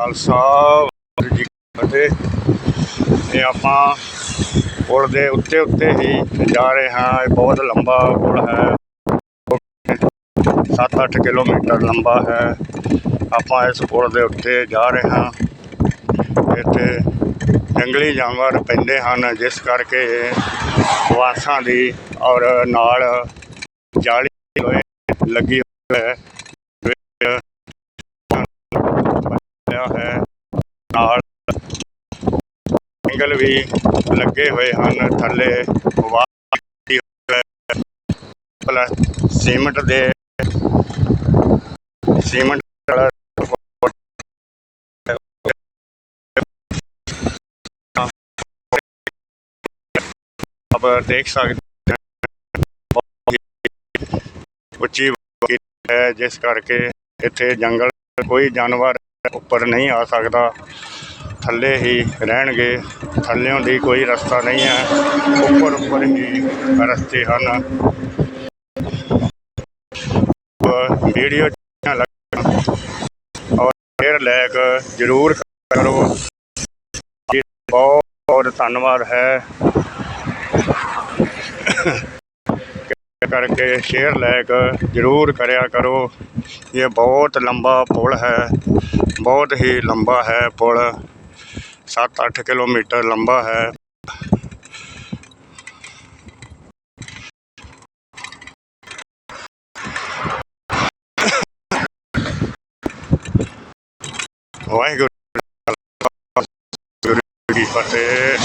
ਖਾਲਸਾ ਜੀ ਫਤਿਹ। ਇਹ ਆਪਾਂ ਪੁਲ ਦੇ ਉੱਤੇ ਉੱਤੇ ਹੀ ਜਾ ਰਹੇ ਹਾਂ। ਇਹ ਬਹੁਤ ਲੰਬਾ ਪੁਲ ਹੈ। 7-8 ਕਿਲੋਮੀਟਰ ਲੰਬਾ ਹੈ। ਆਪਾਂ ਇਸ ਪੁਲ ਦੇ ਉੱਤੇ ਜਾ ਰਹੇ ਹਾਂ। ਇੱਥੇ ਜੰਗਲੀ ਜਾਨਵਰ ਪੈਂਦੇ ਹਨ, ਜਿਸ ਕਰਕੇ ਵਾਸਾਂ ਦੀ ਔਰ ਨਾਲ ਜਾਲੀ ਲੱਗੀ ਹੋਈ ਹੈ। ਹੋਇਆ ਹੈ। ਨਾਲ ਐਂਗਲ ਵੀ ਲੱਗੇ ਹੋਏ ਹਨ। ਥੱਲੇ ਵਾਹੀ ਸੀਮੈਂਟ ਦੇ ਸੀਮੈਂਟ ਆਪ ਦੇਖ ਸਕਦੇ ਉੱਚੀ ਹੈ, ਜਿਸ ਕਰਕੇ ਇੱਥੇ ਜੰਗਲ, ਕੋਈ ਜਾਨਵਰ ਉੱਪਰ ਨਹੀਂ ਆ ਸਕਦਾ। ਥੱਲੇ ਹੀ ਰਹਿਣਗੇ। ਥੱਲਿਓਂ ਦੀ ਕੋਈ ਰਸਤਾ ਨਹੀਂ ਹੈ। ਉੱਪਰ ਉੱਪਰ ਹੀ ਰਸਤੇ ਹਨ। ਵੀਡੀਓ ਚੰਗਾ ਲੱਗਾ ਔਰ ਸ਼ੇਅਰ ਲਾਇਕ ਜ਼ਰੂਰ ਕਰੋ। ਬਹੁਤ ਬਹੁਤ ਧੰਨਵਾਦ ਹੈ। ਕਰਕੇ ਸ਼ੇਅਰ ਲਾਇਕ ਜ਼ਰੂਰ ਕਰਿਆ ਕਰੋ। ਇਹ ਬਹੁਤ ਲੰਬਾ ਪੁਲ ਹੈ, ਬਹੁਤ ਹੀ ਲੰਬਾ ਹੈ ਪੁਲ। 7-8 ਕਿਲੋਮੀਟਰ ਲੰਬਾ ਹੈ। ਵਾਹਿਗੁਰੂ ਜੀ ਕੀ ਫਤਿਹ।